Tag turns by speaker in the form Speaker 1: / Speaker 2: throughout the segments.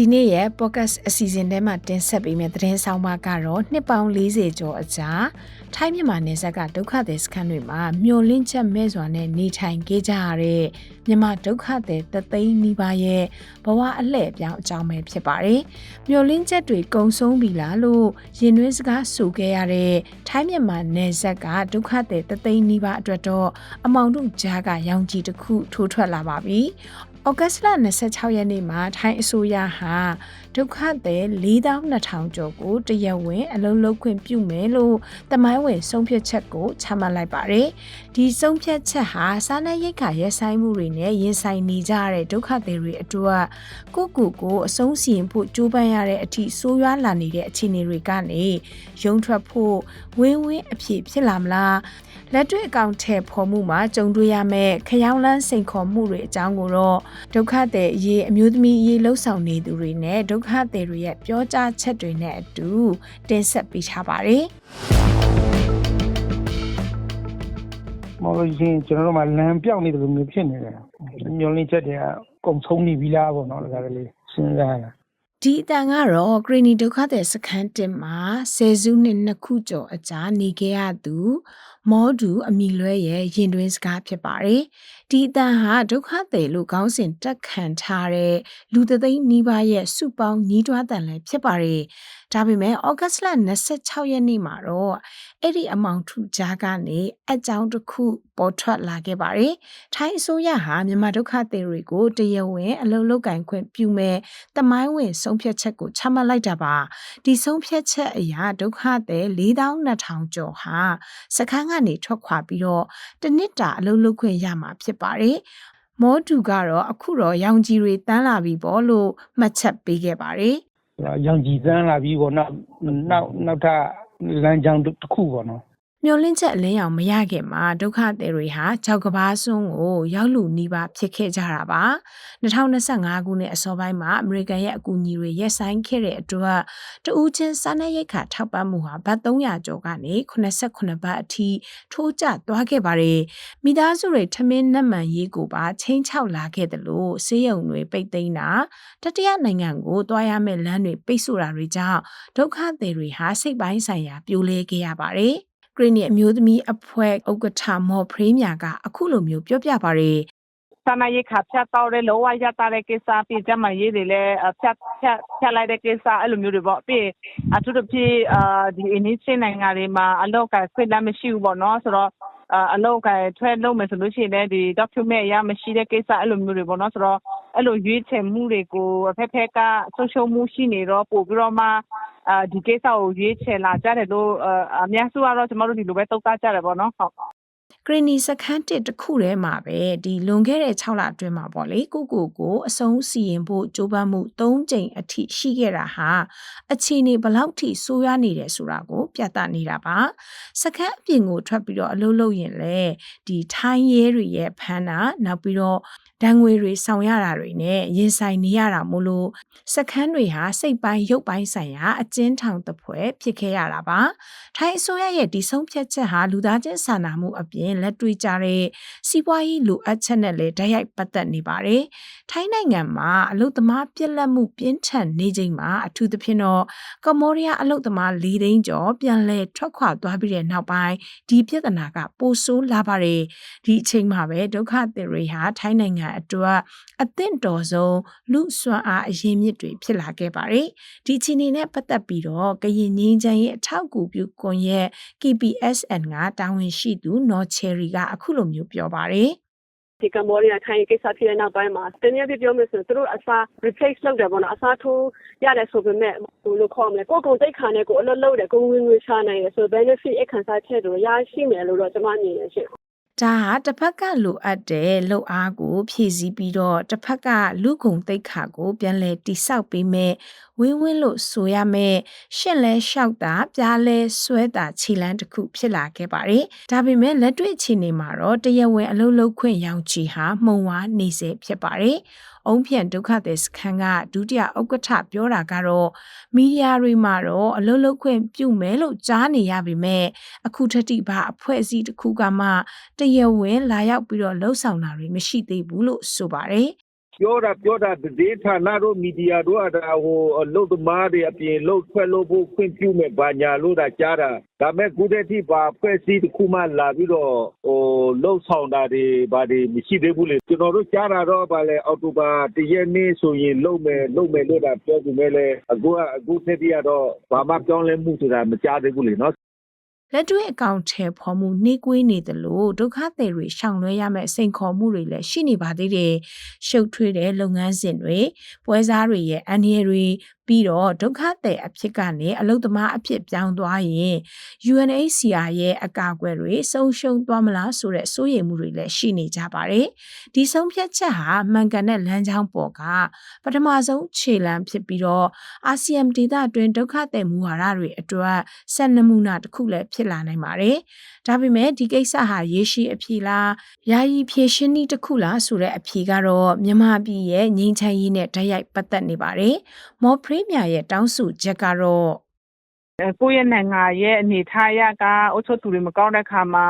Speaker 1: ဒီနေ့ရဲ့ podcast အစီအစဉ်ထဲမှာတင်ဆက်ပေးမယ့်သတင်းဆောင်ပါကတော့နှစ်ပေါင်း40ကျော်အကြာထိုင်းမြန်မာနယ်စပ်ကဒုက္ခသည်စခန်းတွေမှာမျောလင့်ချက်မဲ့စွာနဲ့နေထိုင်ခဲ့ကြရတဲ့မြန်မာဒုက္ခသည်တသိန်းနီးပါးရဲ့ဘဝအလှည့်အပြောင်းအကြောင်းပဲဖြစ်ပါတယ်။မျောလင့်ချက်တွေကုံဆုံးပြီလားလို့ရင်တွင်းစကားဆိုခဲ့ရတဲ့ထိုင်းမြန်မာနယ်စပ်ကဒုက္ခသည်တသိန်းနီးပါးအတွက်တော့အမောင်တို့ကြားကရောင်ကြီးတစ်ခုထိုးထွက်လာပါပြီ။ ဩဂတ်စ်လ26ရက်နေ့မှာထိုင်းအစိုးရဟာဒုက္ခသည်4200ကျော်ကိုတရဝင်အလုံးလုံးခွင့်ပြုမယ်လို့တမိုင်းဝင်ဆုံးဖြတ်ချက်ကိုချမှတ်လိုက်ပါတယ်။ဒီဆုံးဖြတ်ချက်ဟာစားနပ်ရိက္ခာရဲဆိုင်မှုတွေနဲ့ရင်ဆိုင်နေကြရတဲ့ဒုက္ခသည်တွေအတွက်ကိုယ့်ကိုယ်ကိုအဆုံးစီရင်ဖို့ကြိုးပမ်းရတဲ့အထိဆိုးရွားလာနေတဲ့အခြေအနေတွေကနေရုံထွက်ဖို့ဝင်းဝင်းအဖြစ်ဖြစ်လာမလားလက်တွေ့အကောင့်ထဲပေါ်မှုမှာကြုံတွေ့ရမယ့်ခရောင်းလန်းစိန်ခေါ်မှုတွေအကြောင်းကိုတော့ဒုက္ခသည်အရေးအမျိုးသမီးအရေးလှုပ်ဆောင်နေသူတွေနဲ့ဒုက္ခသည်တွေရဲ့ပြောကြားချက်တွေနဲ့အတူတင်ဆက်ပေးထားပါတယ်
Speaker 2: မဟုတ်လို့ရှိရင်ကျွန်တော်တို့မှလမ်းပြောင်းနေတယ်လို့မျိုးဖြစ်နေတယ်ညှို့လင်းချက်တွေကကုံဆုံးနေပြီလားပေါ့နော်ဒါကလေးစဉ်းစားရတာ
Speaker 1: ဒီအတန်ကတော့ဂရီနီဒုက္ခသည်စခန်းတင်မှာဆယ်စုနှစ်နှစ်ခုကျော်အကြာနေခဲ့ရသူ မောဒူအမိလွဲရဲ့ရင်တွင်းစကားဖြစ်ပါတယ်။ဒီအတန်ဟာဒုက္ခသည်လို့ခေါင်းစဉ်တက်ခံထားတဲ့လူသသိန်းနီးပါးရဲ့စုပေါင်းညီးတွားတန်လည်းဖြစ်ပါတယ်။ဒါပေမဲ့ဩဂတ်စ်လ26ရက်နေ့မှာတော့အဲ့ဒီအမောင်ထုကြားကနေအကြောင်းတစ်ခုပေါ်ထွက်လာခဲ့ပါတယ်။ထိုင်းအစိုးရဟာမြန်မာဒုက္ခသည်တွေကိုတရားဝင်အလုပ်လုပ်ကင်ခွင့်ပြုမဲ့တမိုင်းဝင်ဆုံးဖြတ်ချက်ကိုချမှတ်လိုက်တာပါဒီဆုံးဖြတ်ချက်အရဒုက္ခသည်4200ကျော်ဟာစခန်းကနေထွက်ခွာပြီးတော့တနစ်တာအလုပ်လုပ်ခွင့်ရမှာဖြစ်ပါတယ်မောတူကတော့အခုတော့ရောင်ကြီးတွေတန်းလာပြီပေါ့လို့မှတ်ချက်ပေးခဲ့ပါတယ်
Speaker 2: ရောင်ကြည်သန်းလာပြီးပေါ့နောက်နောက်နောက်ထပ်လမ်းကြောင်းတစ်ခုပေါ့နော်
Speaker 1: မျောလင့်ချက်အလင်းအောင်မရခင်မှာဒုက္ခသည်တွေဟာကြောက်ကဘာစွန်းကိုရောက်လူနီးပါးဖြစ်ခဲ့ကြတာပါ2025ခုနှစ်အစောပိုင်းမှာအမေရိကန်ရဲ့အကူအညီတွေရက်ဆိုင်ခဲ့တဲ့အတွက်တဦးချင်းစားနပ်ရိက္ခာထောက်ပံ့မှုဟာဘတ်300ကျော်ကနေ89ဘတ်အထိထိုးကျသွားခဲ့ပါတယ်မိသားစုတွေထမင်းနက်မှန်ရေးကိုပါချင်းချောက်လာခဲ့တယ်လို့စေးရုံတွေပိတ်သိမ်းတာတတိယနိုင်ငံကိုတွားရမယ့်လမ်းတွေပိတ်ဆို့တာတွေကြောင့်ဒုက္ခသည်တွေဟာစိတ်ပိုင်းဆိုင်ရာပြိုလဲခဲ့ရပါတယ် ဂရင်းနီအမျိုးသမီးအဖွဲ့ဥက္ကဋ္ဌမော်ဖရေးမြာကအခုလိုမျိုးပြောပြပါရယ်
Speaker 3: စာနာရေးခါဖြတ်တော့တဲ့လောဝရတာတဲ့ကိစ္စပြီးကြမှာရေးတွေလည်းဖြတ်ဖြတ်ဖြတ်လိုက်တဲ့ကိစ္စအဲ့လိုမျိုးတွေပေါ့ပြီးအထူးသဖြင့်အာဒီအင်းချင်းနိုင်ငံတွေမှာအလောက်ကခွင့်လမ်းမရှိဘူးပေါ့နော်ဆိုတော့ အလောက်ကထွက်လို့မယ်ဆိုလို့ရှိရင်လည်းဒီ document ရမရှိတဲ့ကိစ္စအဲ့လိုမျိုးတွေပေါ့နော်ဆိုတော့အဲ့လိုရွေးချယ်မှုတွေကိုအဖက်ဖက်ကဆုံးရှုံးမှုရှိနေတော့ပို့ပြီးတော့မှအာဒီကိစ္စကိုရွေးချယ်လာကြတယ်လို့အများစုကတော့ကျမတို့ဒီလိုပဲသုံးသပ်ကြတယ်ပေါ့နော်ဟုတ်
Speaker 1: ဂရင်းနီစခန်းတစ်တစ်ခုထဲမှာပဲဒီလွန်ခဲ့တဲ့6လအတွင်းမှာပေါ့လေကိုကိုကိုအဆုံးစီရင်ဖို့ကြိုးပမ်းမှု3ကြိမ်အထိရှိခဲ့တာဟာအခြေအနေဘလောက်ထိဆိုးရွားနေတယ်ဆိုတာကို ပြသနေတာပါစခန်းအပြင်ကိုထွက်ပြီးတော့အလုပ်လုပ်ရင်လေဒီထိုင်းရဲတွေရဲ့ဖမ်းတာနောက်ပြီးတော့ ဒဏ်ငွေတွေဆောင်ရတာတွေနဲ့ရင်ဆိုင်နေရတာမို့လို့စခန်းတွေဟာစိတ်ပိုင်းရုပ်ပိုင်းဆိုင်ရာအကျဉ်းထောင်တစ်ဖွဲဖြစ်ခဲ့ရတာပါထိုင်းအစိုးရရဲ့ဒီဆုံးဖြတ်ချက်ဟာလူသားချင်းစာနာမှုအပြင်လက်တွေ့ကြတဲ့စီးပွားရေးလိုအပ်ချက်နဲ့လည်းတိုက်ရိုက်ပတ်သက်နေပါတယ်။ထိုင်းနိုင်ငံမှာအလုတ်သမားပြက်လက်မှုပြင်းထန်နေချိန်မှာအထူးသဖြင့်တော့ကမ္ဘောဒီးယားအလုတ်သမား၄သိန်းကျော်ပြန်လည်ထွက်ခွာသွားပြီးတဲ့နောက်ပိုင်းဒီပြဿနာကပိုဆိုးလာပါတယ်။ဒီအချိန်မှာပဲဒုက္ခသည်တွေဟာထိုင်းနိုင်ငံအတွက်အသင့်တော်ဆုံးလူစွမ်းအားအရင်းမြစ်တွေဖြစ်လာခဲ့ပါတယ်။ဒီအခြေအနေနဲ့ပတ်သက်ပြီးတော့ကရင်ငင်းချမ်းရဲ့အထောက်အကူပြုကွန်ရက် KPSN ကတာဝန်ရှိသူနော်ချယ်ရီကအခုလိုမျိုးပြောပါတယ်
Speaker 4: ဒီကမ္ဘောဒီးယားထိုင်းကိစ္စဖြစ်တဲ့နောက်ပိုင်းမှာတနည်းအားဖြင့်ပြောမယ်ဆိုရင်သူတို့အစား replace လုပ်တယ်ပေါ့နော်အစားထိုးရတယ်ဆိုပေမဲ့ဘယ်လိုခေါ်မလဲကိုယ့်ကိုယ်သိက္ခာနဲ့ကိုယ်အလုပ်လုပ်တယ်ကိုယ်ဝင်ငွေရှာနိုင်တယ်ဆို benefit အခန်းစားချက်တို့ရရှိမယ်လို့တော့ကျွန်မမြင်ရရှင်
Speaker 1: ဒါဟာတစ်ဖက်ကလိုအပ်တဲ့လှုပ်အားကို ဖြည့်ဆည်းပြီးတော့တစ်ဖက်ကလူခုံတိတ်ခါကို ပြန်လဲတိဆောက်ပေးမယ်ဝင်းဝင်းလို့ဆိုရမယ်ရှင့်လဲလျှောက်တာပြားလဲဆွဲတာခြေလန်းတစ်ခုဖြစ်လာခဲ့ပါတယ်ဒါပေမဲ့လက်တွေ့အခြေအနေမှာတော့တရားဝင်အလုပ်လုပ်ခွင့်ရောင်ချီဟာမှုံဝါနေစေဖြစ်ပါတယ် အုံဖြန့်ဒုက္ခသည်စခန်းကဒုတိယဥက္ကဋ္ဌပြောတာကတော့မီဒီယာတွေမှာတော့အလုပ်လုပ်ခွင့်ပြုမယ်လို့ကြားနေရပေမဲ့အခုထက်ထိဘာအဖွဲ့အစည်းတစ်ခုကမှတရားဝင်လာရောက်ပြီးတော့လှုပ်ဆောင်တာတွေမရှိသေးဘူးလို့ဆိုပါတယ်
Speaker 5: ပြောတာပြောတာဒေသနာတို့မီဒီယာတို့အတာဟိုလုတ်သမားတွေအပြင်လုတ်ထွက်လို့ဖို့ခွင့်ပြုမဲ့ဘာညာလို့တာကြားတာဒါမဲ့ခုတည်းထိပါဖွဲ့စည်းတစ်ခုမှလာပြီးတော့ဟိုလုတ်ဆောင်တာတွေဘာတွေမရှိသေးဘူးလေကျွန်တော်တို့ကြားတာတော့ဗာလေအော်တိုဘာတရက်နေ့ဆိုရင်လုတ်မယ်လုတ်မယ်လို့တာပြောသူမဲ့လေအခုကအခုထက်ထိကတော့ဘာမှပြောင်းလဲမှုဆိုတာမကြားသေးဘူးလေနော်
Speaker 1: လက်တွေ့အကောင့်ထဲဖော်မှုနှိကွေးနေတယ်လို့ဒုက္ခသည်တွေရှောင်လွှဲရမယ့်စိန်ခေါ်မှုတွေလည်းရှိနေပါသေးတယ်။ရှုပ်ထွေးတဲ့လုပ်ငန်းစဉ်တွေပွဲစားတွေရဲ့အန္တရာယ်တွေ ပြီးတော့ဒုက္ခသည်အဖြစ်ကနေအလုသမားအဖြစ်ပြောင်းသွားရင် UNHCR ရဲ့အကာအကွယ်တွေဆုံးရှုံးသွားမလားဆိုတဲ့စိုးရိမ်မှုတွေလည်းရှိနေကြပါတယ်။ဒီဆုံးဖြတ်ချက်ဟာမှန်ကန်တဲ့လမ်းကြောင်းပေါ်ကပထမဆုံးခြေလှမ်းဖြစ်ပြီးတော့အာဆီယံဒေသအတွင်းဒုက္ခသည်မူဝါဒတွေအတွက်ဆက်နမူနာတစ်ခုလည်းဖြစ်လာနိုင်ပါတယ်။ဒါပေမဲ့ဒီကိစ္စဟာရေရှည်အဖြေလားယာယီဖြေရှင်းနည်းတစ်ခုလားဆိုတဲ့အဖြေကတော့မြန်မာပြည်ရဲ့ငြိမ်းချမ်းရေးနဲ့တိုက်ရိုက်ပတ်သက်နေပါတယ်။မော်ပရီးမြာရဲ့တောင်းဆိုချက်ကတော့
Speaker 3: အဲကိုယ့်ရဲ့နိုင်ငံရဲ့အနေထားအရကအုပ်ချုပ်သူတွေမကောင်းတဲ့ခါမှာ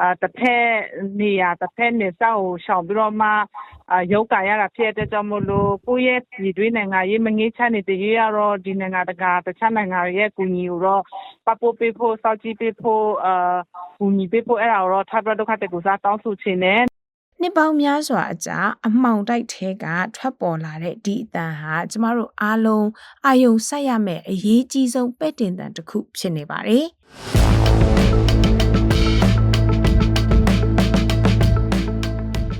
Speaker 3: အာတစ်ဖက်နေရာတစ်ဖက်နေစောက်ကိုရှောင်ပြီးတော့မှအာရုပ်ကရတာဖြစ်တဲ့ကြောင့်မို့လို့ကိုယ့်ရဲ့ပြည်တွင်းနိုင်ငံရေးမငေးချမ်းနေတဲ့ရေးရတော့ဒီနိုင်ငံတကာတခြားနိုင်ငံတွေရဲ့ကူညီကိုတော့ပတ်ပို့ပေးဖို့စောင့်ကြည့်ပေးဖို့အာကူညီပေးဖို့အဲ့ဒါကိုတော့ထပ်ပြီးတော့ဒုက္ခတဲ့ကိုစားတောင်းဆိုချင်တယ်
Speaker 1: နှစ်ပေါင်းများစွာအကြာအမှောင်တိုက်ထဲကထွက်ပေါ်လာတဲ့ဒီအတန်ဟာကျမတို့အားလုံးအာယုံစိုက်ရမယ့်အရေးကြီးဆုံးပဲ့တင်တန်တစ်ခုဖြစ်နေပါတယ်။